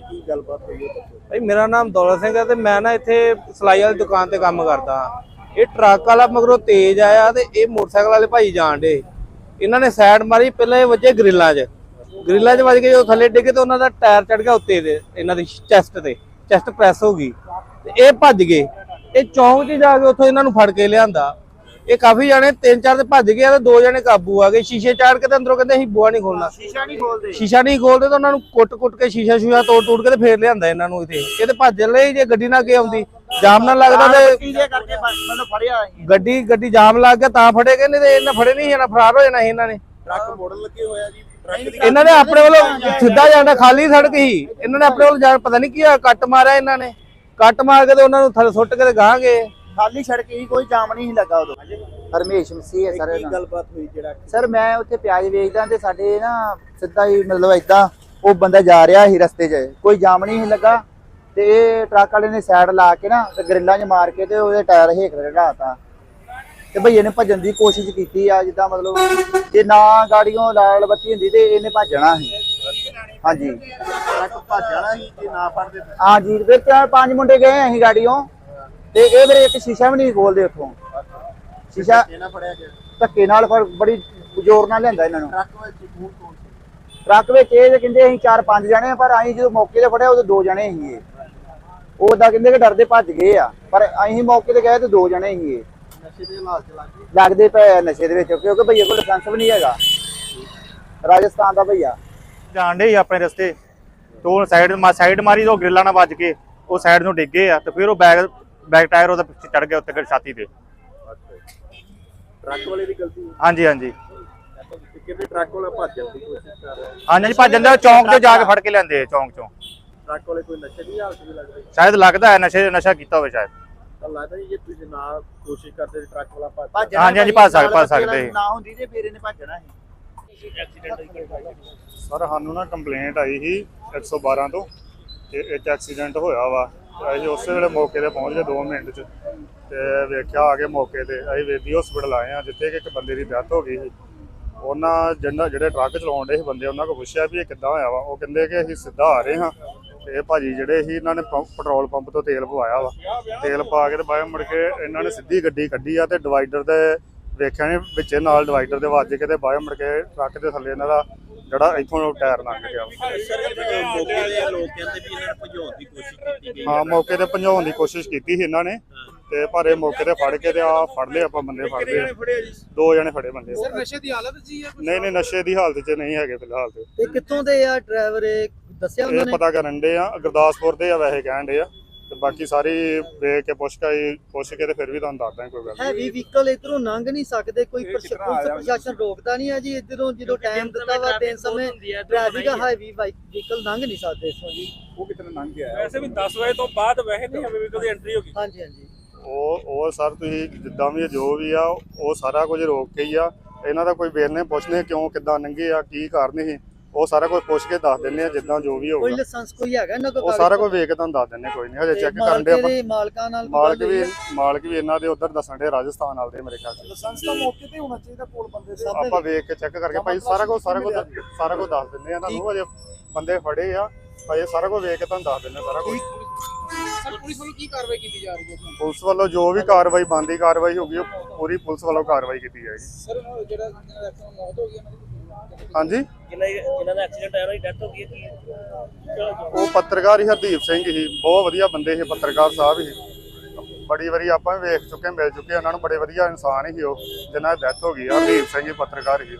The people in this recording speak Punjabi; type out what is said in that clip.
ਕੀ ਗੱਲਬਾਤ ਹੋਈ ਭਾਈ, ਮੇਰਾ ਨਾਮ ਦੌਲਤ ਸਿੰਘ ਹੈ ਤੇ ਮੈਂ ਨਾ ਇੱਥੇ ਸਲਾਈ ਵਾਲੀ ਦੁਕਾਨ ਤੇ ਕੰਮ ਕਰਦਾ ਹਾਂ। ਇਹ ਟਰੱਕ ਵਾਲਾ ਮਗਰੋਂ ਤੇਜ਼ ਆਇਆ ਤੇ ਇਹ ਮੋਟਰਸਾਈਕਲ ਵਾਲੇ ਭਾਈ ਜਾਣ ਡੇ ਇਹਨਾਂ ਨੇ ਸਾਈਡ ਮਾਰੀ ਪਹਿਲਾਂ ਇਹ ਵੱਜੇ ਗ੍ਰਿਲਾਂ 'ਚ। ਗ੍ਰਿਲਾਂ 'ਚ ਵੱਜ ਕੇ ਜਦੋਂ ਥੱਲੇ ਡਿੱਗੇ ਤੇ ਉਹਨਾਂ ਦਾ ਟਾਇਰ ਚੜ ਗਿਆ ਉੱਤੇ ਦੇ ਇਹਨਾਂ ਦੀ ਚੈਸਟ ਤੇ। ਚੈਸਟ ਪ੍ਰੈਸ ਹੋ ਗਈ। ਤੇ ਇਹ ਭੱਜ ਗਏ। ਇਹ ਚੌਂਕ 'ਚ ਜਾ ਕੇ ਉੱਥੋਂ ਇਹਨਾਂ ਨੂੰ ਫੜ ਕੇ ਲਿਆਂਦਾ। ਇਹ ਕਾਫੀ ਜਾਣੇ ਤਿੰਨ ਚਾਰ ਤੇ ਭੱਜ ਗਏ ਤੇ ਦੋ ਜਣੇ ਕਾਬੂ ਆ ਗਏ। ਸ਼ੀਸ਼ੇ ਚਾੜ ਕੇ ਤੇ ਅੰਦਰੋਂ ਕਹਿੰਦੇ ਅਸੀਂ ਬੂਆ ਨਹੀਂ ਖੋਲਣਾ। ਸ਼ੀਸ਼ਾ ਨਹੀਂ ਖੋਲਦੇ। ਸ਼ੀਸ਼ਾ ਨਹੀਂ ਖੋਲਦੇ ਤਾਂ ਉਹਨਾਂ ਨੂੰ ਕੁੱਟ-ਕੁੱਟ ਕੇ ਸ਼ੀਸ਼ਾ ਸ਼ੂਸ਼ਾ ਤੋੜ ਤੋੜ ਕੇ ਤੇ ਫੇਰ ਲਿਆਂਦਾ ਇਹਨਾਂ ਨੂੰ ਇੱਥੇ। ਇਹ ਤੇ ਭੱਜ ਲਈ ਜੇ ਗੱਡੀ ਨਾ ਅੱਗੇ ਆਉਂਦੀ। ਜਾਮ ਨਾ ਲੱਗਦਾ ਤੇ ਕੀਲੇ ਕਰਕੇ ਬ- ਮੈਨੂੰ ਫੜਿਆ ਅਸੀਂ ਗੱਡੀ ਗੱਡੀ ਜਾਮ ਲੱਗ ਗਿਆ ਤਾਂ ਫੜੇ ਗਏ ਨਹੀਂ ਤੇ ਇਹਨਾਂ ਫੜੇ ਨਹੀਂ ਜਾਣਾ ਫਰਾਰ ਹੋ ਜਾਣਾ ਸੀ ਇਹਨਾਂ ਨੇ। ਟਰੱਕ ਮੋੜਨ ਲੱਗੇ ਹੋਇਆ ਜੀ ਟਰੱਕ ਦੀ ਇਹਨਾਂ ਨੇ ਆਪਣੇ ਵੱਲੋਂ ਸਿੱਧਾ ਜਾਣਾ ਖਾਲੀ ਸੜਕ ਸੀ। ਇਹਨਾਂ ਨੇ ਆਪਣੇ ਵੱਲੋਂ ਜਾਣ ਪਤਾ ਨਹੀਂ ਕੀ ਹੋਇਆ ਕੱਟ ਮਾਰਿਆ ਇਹਨਾਂ ਨੇ। ਕੱਟ ਮਾਰ ਕੇ ਤੇ ਉਹਨਾਂ ਨੂੰ ਥੱਲੇ ਸੁੱਟ ਕੇ ਤੇ ਗਾਂ ਗਏ। ਖਾਲੀ ਸੜਕ ਹੀ ਕੋਈ ਜਾਮ ਨਹੀਂ ਲੱਗਾ ਉਦੋਂ। ਹਰਮੇਸ਼ ਮਸੀਹ ਹੈ ਸਰ ਕੀ ਗੱਲਬਾਤ ਹੋਈ ਜਿਹੜਾ ਸਰ ਮੈਂ ਉੱਥੇ ਪਿਆਜ਼ ਵੇਚਦਾ ਤੇ ਸਾਡੇ ਨਾ ਸਿੱਧਾ ਹੀ ਮਤਲਬ ਏਦਾਂ ਉਹ ਬੰਦਾ ਜਾ ਰਿਹਾ ਸੀ ਰਸਤੇ 'ਚ। ਕੋਈ ਜਾਮ ਨਹੀਂ ਸੀ ਲੱਗਾ। ਤੇ ਇਹ ਟਰੱਕ ਵਾਲੇ ਨੇ ਸਾਈਡ ਲਾ ਕੇ ਨਾ ਤੇ ਗਰਿੱਲਾਂ 'ਚ ਮਾਰ ਕੇ ਤੇ ਉਹਦੇ ਟਾਇਰ ਹੇਕ ਰੜਾਤਾ ਤੇ ਭਈਏ ਨੇ ਭੱਜਣ ਦੀ ਕੋਸ਼ਿਸ਼ ਕੀਤੀ ਆ ਜਿੱਦਾਂ ਮਤਲਬ ਜੇ ਨਾ ਗਾੜੀਆਂ ਲਾਲ ਬੱਤੀ ਹੁੰਦੀ ਤੇ ਇਹਨੇ ਭੱਜਣਾ ਸੀ। ਹਾਂਜੀ। ਟਰੱਕ ਭੱਜ ਜਾਣਾ ਸੀ ਜੇ ਨਾ ਫੜਦੇ। ਹਾਂਜੀ ਫਿਰ ਚਾਰ ਪੰਜ ਮੁੰਡੇ ਗਏ ਅਸੀਂ ਗਾੜੀਆਂ ਤੇ ਇਹ ਮੇਰੇ ਇੱਕ ਸ਼ੀਸ਼ਾ ਵੀ ਨਹੀਂ ਖੋਲਦੇ ਉੱਥੋਂ। ਸ਼ੀਸ਼ਾ ਧੱਕੇ ਨਾਲ ਫਿਰ ਬੜੀ ਜ਼ੋਰ ਨਾਲ ਲਿਆਂਦਾ ਇਹਨਾਂ ਨੂੰ। ਟਰੱਕ ਵਿੱਚ ਸੀ? ਟਰੱਕ ਵਿੱਚ ਇਹ ਕਹਿੰਦੇ ਅਸੀਂ ਚਾਰ ਪੰਜ ਜਣੇ ਆ ਪਰ ਅਸੀਂ ਜਦੋਂ ਮੌਕੇ ਤੇ ਫੜਿਆ ਉਦੋਂ ਦੋ ਜਣੇ ਸੀ ਇਹ ਉਹ ਤਾਂ ਕਹਿੰਦੇ ਕਿ ਡਰਦੇ ਭੱਜ ਗਏ ਆ ਪਰ ਅਸੀਂ ਮੌਕੇ ਤੇ ਗਏ ਤੇ ਦੋ ਜਣੇ ਸੀ ਇਹ ਨਸ਼ੇ ਦੇ ਲੱਗਦੇ ਪਏ ਆ ਨਸ਼ੇ ਦੇ ਵਿੱਚ ਕਿਉਂਕਿ ਭਈਏ ਕੋਲ ਲਾਇਸੈਂਸ ਵੀ ਨਹੀਂ ਹੈਗਾ। ਰਾਜਸਥਾਨ ਦਾ ਭਈਆ। ਜਾਣਦੇ ਹੀ ਆਪਣੇ ਰਸਤੇ। ਤੋਂ ਸਾਈਡ ਮਾ ਸਾਈਡ ਮਾਰੀ ਤੋਂ ਗ੍ਰਿਲਾਂ ਨਾਲ ਵੱਜ ਕੇ ਉਹ ਸਾਈਡ ਨੂੰ ਡਿੱਗੇ ਆ ਤੇ ਫਿਰ ਉਹ ਬੈਗ ਬੈਕ ਟਾਇਰ ਉਹਦਾ ਪਿੱਛੇ ਚੜ ਗਿਆ ਉੱਤੇ ਛਾਤੀ ਤੇ। ਟਰੱਕ ਵਾਲੇ ਦੀ ਗਲਤੀ। ਹਾਂਜੀ ਹਾਂਜੀ। ਤੇ ਕਿਤੇ ਟਰੱਕ ਵਾਲਾ ਭੱਜਣ ਦੀ ਕੋਸ਼ਿਸ਼ ਕਰ ਰਿਹਾ ਹਾਂਜੀ ਹਾਂਜੀ ਭੱਜਣ ਦੇ ਚੌਂਕ 'ਚ ਜਾ ਕੇ ਫੜ ਕੇ ਲੈਂਦੇ ਆ ਚੌਂਕ 'ਚੋਂ। ਟਰੱਕ ਵਾਲੇ ਕੋਈ ਨਸ਼ੇ ਦੀ ਹਾਲਤ ਵੀ ਲੱਗ ਰਹੀ ਸ਼ਾਇਦ ਲੱਗਦਾ ਹੈ ਨਸ਼ੇ ਨਸ਼ਾ ਕੀਤਾ ਹੋਵੇ ਸ਼ਾਇਦ। ਤਾਂ ਲੱਗਦਾ ਜੀ ਜੇ ਤੁਸੀਂ ਨਾ ਕੋਸ਼ਿਸ਼ ਕਰਦੇ ਤਾਂ ਟਰੱਕ ਵਾਲਾ ਭੱਜ ਭੱਜਣਾ ਹਾਂਜੀ, ਹਾਂਜੀ, ਭੱਜ ਸਕਦੇ- ਭੱਜ ਸਕਦੇ। ਸੀ। ਨਾ ਹੁੰਦੀ ਤੇ ਫਿਰ ਇਹਨੇ ਭੱਜਣਾ ਸੀ। ਸਰ ਸਾਨੂੰ ਨਾ ਕੰਪਲੇਂਟ ਆਈ ਸੀ 112 ਤੋਂ ਕਿ ਇੱਕ ਐਕਸੀਡੈਂਟ ਹੋਇਆ ਵਾ। ਤੇ ਅਸੀਂ ਉਸੇ ਵੇਲੇ ਮੌਕੇ ਤੇ ਪਹੁੰਚ ਗਏ 2 ਮਿੰਟ 'ਚ ਤੇ ਵੇਖਿਆ ਆ ਕੇ ਮੌਕੇ ਤੇ ਅਸੀਂ ਵੇਦੀ ਹਸਪੀਟਲ ਆਏ ਆ ਜਿੱਥੇ ਕਿ ਇੱਕ ਬੰਦੇ ਦੀ ਡੈਥ ਹੋ ਗਈ ਸੀ। ਉਹਨਾਂ ਜਿਹਨਾਂ ਜਿਹੜੇ ਟਰੱਕ ਚਲਾਉਣ ਦੇ ਸੀ ਬੰਦੇ ਉਹਨਾਂ ਕੋਲ ਪੁੱਛਿਆ ਵੀ ਇਹ ਕਿੱਦਾਂ ਹੋਇਆ ਵਾ। ਉਹ ਕਹਿੰਦੇ ਕਿ ਅਸੀਂ ਸਿੱਧਾ ਆ ਰਹੇ ਹਾਂ ਤੇ ਭਾਜੀ ਜਿਹੜੇ ਸੀ ਇਹਨਾਂ ਨੇ ਪੰਪ- ਪੈਟਰੋਲ ਪੰਪ ਤੋਂ ਤੇਲ ਪਵਾਇਆ ਵਾ। ਤੇਲ ਪਾ ਕੇ ਤੇ ਬਾਹਰ ਮੁੜ ਕੇ ਇਹਨਾਂ ਨੇ ਸਿੱਧੀ ਗੱਡੀ ਕੱਢੀ ਆ ਤੇ ਡਿਵਾਈਡਰ ਦੇ ਵੇਖਿਆ ਨੇ ਵਿੱਚੇ ਨਾਲ ਡਿਵਾਈਡਰ ਦੇ ਵੱਜ ਕੇ ਤੇ ਬਾਹਰ ਮੁੜ ਕੇ ਟਰੱਕ ਦੇ ਥੱਲੇ ਇਹਨਾਂ ਦਾ ਜਿਹੜਾ ਇੱਥੋਂ ਟਾਇਰ ਲੰਘ ਗਿਆ ਵਾ। ਹਾਂ ਮੌਕੇ ਤੇ ਭਜਾਉਣ ਦੀ ਕੋਸ਼ਿਸ਼ ਕੀਤੀ ਸੀ ਇਹਨਾਂ ਨੇ। ਤੇ ਪਰ ਇਹ ਮੌਕੇ ਤੇ ਫੜ ਕੇ ਤੇ ਆ ਫੜ ਲਏ ਆਪਾਂ ਬੰਦੇ ਫੜ ਲਏ। ਦੋ ਜਣੇ ਫੜੇ ਬੰਦੇ। ਸਰ ਨਸ਼ੇ ਦੀ ਹਾਲਤ ਜੀ ਹੈ ਨਹੀਂ ਨਹੀਂ ਨਸ਼ੇ ਦੀ ਹਾਲਤ 'ਚ ਨਹੀਂ ਹੈਗੇ ਫਿਲਹਾਲ ਤੇ। ਤੇ ਕਿੱਥੋਂ ਦੇ ਆ? ਡਰਾਈਵਰ ਇਹ ਦੱਸਿਆ ਉਹਨਾਂ ਇਹ ਨੇ? ਪਤਾ ਕਰਨ ਦੇ ਆ ਗੁਰਦਾਸਪੁਰ ਦੇ ਆ ਵੈਸੇ ਕਹਿਣ ਦੇ ਆ। ਤੇ ਬਾਕੀ ਸਾਰੀ ਵੇਖ ਕੇ ਪੁੱਛ ਕੇ ਪੁੱਛ ਕੇ ਤੇ ਫਿਰ ਵੀ ਤੁਹਾਨੂੰ ਦੱਸਦਾ ਕੋਈ ਗੱਲ ਨੀ। ਹੈਵੀ ਵਹੀਕਲ ਇਧਰੋਂ ਲੰਘ ਨਹੀਂ ਸਕਦੇ ਕੋਈ ਪ੍ਰਸ਼ਾਸਨ ਰੋਕਦਾ ਨਹੀਂ ਹੈ ਜੀ ਇਧਰੋਂ ਜਦੋਂ ਟਾਈਮ ਦਿੱਤਾ ਵਾ ਦਿਨ ਸਮੇਂ ਟ੍ਰੈਫਿਕ ਹੈਵੀ ਵਹੀਕਲ ਲੰਘ ਨਹੀਂ ਸਕਦੇ ਇਥੋਂ ਜੀ ਉਹ ਕਿਤਨੇ ਲੰਘ ਗਿਆ ਵੈਸੇ ਵੀ 10 ਵਜੇ ਤੋਂ ਬਾਅਦ ਵੈਸੇ ਨਹੀਂ ਹਮੇ ਵੀ ਕਦੇ ਐਂਟਰੀ ਹੋਗੀ ਹਾਂਜੀ ਹਾਂਜੀ। ਉਹ ਉਹ ਸਰ ਤੁਸੀਂ ਜਿੱਦਾਂ ਵੀ ਜੋ ਵੀ ਆ ਉਹ ਸਾਰਾ ਕੁਝ ਰੋਕ ਕੇ ਹੀ ਆ। ਇਹਨਾਂ ਦਾ ਕੋਈ ਵੇਰਨੇ ਪੁੱਛਨੇ ਕਿਉਂ ਕਿੱਦਾਂ ਲੰਘੇ ਆ ਕੀ ਕਾਰਨ ਸੀ। ਉਹ ਸਾਰਾ ਕੁਝ ਪੁੱਛ ਕੇ ਦੱਸ ਦਿੰਨੇ ਆ ਜਿੱਦਾਂ ਜੋ ਵੀ ਕੋਈ ਹੋਊਗਾ। ਲਾਇਸੈਂਸ ਕੋਈ ਹੈਗਾ ਇਹਨਾਂ ਕੋਲ ਉਹ ਸਾਰਾ ਕੁਝ ਵੇਖ ਕੇ ਤੁਹਾਨੂੰ ਦੱਸ ਦਿੰਨੇ ਕੋਈ ਨਹੀਂ ਹਜੇ ਚੈੱਕ ਕਰਨ ਦੇ ਆਪਾਂ। ਮਾਲਕਾਂ ਨਾਲ ਕੋਈ ਮਾਲਕ ਵੀ? ਮਾਲਕ ਵੀ ਇਹਨਾਂ ਦੇ ਉਧਰ ਦੱਸਣ ਦੇ ਰਾਜਸਥਾਨ ਵਾਲੇ ਦੇ ਮੇਰੇ ਖਿਆਲ ਚ। ਲਾਇਸੈਂਸ ਤਾਂ ਮੌਕੇ ਤੇ ਹੋਣਾ ਚਾਹੀਦਾ ਕੋਲ ਬੰਦੇ ਦੇ। ਆਪਾਂ ਵੇਖ ਕੇ ਚੈੱਕ ਕਰਕੇ ਭਾਈ ਸਾਰਾ ਕੁਝ ਸਾਰਾ ਕੁਝ ਸਾਰਾ ਕੁਝ ਦੱਸ ਦਿੰਦੇ ਆ ਤੁਹਾਨੂੰ ਅਜੇ ਬੰਦੇ ਫੜੇ ਆ। ਭਾਈ ਸਾਰਾ ਕੁਝ ਵੇਖ ਕੇ ਤੁਹਾਨੂੰ ਦੱਸ ਦਿੰਦੇ ਆ ਸਾਰਾ ਕੁਝ। ਸਰ ਪੁਲਿਸ ਵੱਲੋਂ ਕੀ ਕਾਰਵਾਈ ਕੀਤੀ ਜਾ ਰਹੀ ਹੈ ਪੁਲਿਸ ਵੱਲੋਂ ਜੋ ਵੀ ਕਾਰਵਾਈ ਬੰਦੀ ਕਾਰਵਾਈ ਹੋਗੀ ਉਹ ਪੂਰੀ ਪੁਲਿਸ ਵੱਲੋਂ ਕਾਰਵਾਈ ਕੀਤੀ ਜਾਏਗੀ। ਸਰ ਜਿਹੜਾ ਮੌਤ ਹੋ ਗਈ ਉਹਨਾਂ ਦੀ ਹਾਂਜੀ? ਜਿਨ੍ਹਾਂ ਜਿਨ੍ਹਾਂ ਦਾ ਐਕਸੀਡੈਂਟ ਆਇਆ ਉਹਦੀ ਡੈਥ ਹੋ ਗਈ ਹੈ ਕੀ ਉਹ ਪੱਤਰਕਾਰ ਹੀ ਹਰਦੀਪ ਸਿੰਘ ਸੀ ਬਹੁਤ ਵਧੀਆ ਬੰਦੇ ਸੀ ਪੱਤਰਕਾਰ ਸਾਹਿਬ ਸੀ ਬੜੀ ਵਾਰੀ ਆਪਾਂ ਵੀ ਵੇਖ ਚੁੱਕੇ ਮਿਲ ਚੁੱਕੇ ਉਹਨਾਂ ਨੂੰ ਬੜੇ ਵਧੀਆ ਇਨਸਾਨ ਸੀ ਉਹ ਜਿਨ੍ਹਾਂ ਦੀ ਡੈਥ ਹੋ ਗਈ ਆ ਹਰਦੀਪ ਸਿੰਘ ਹੀ ਪੱਤਰਕਾਰ ਸੀ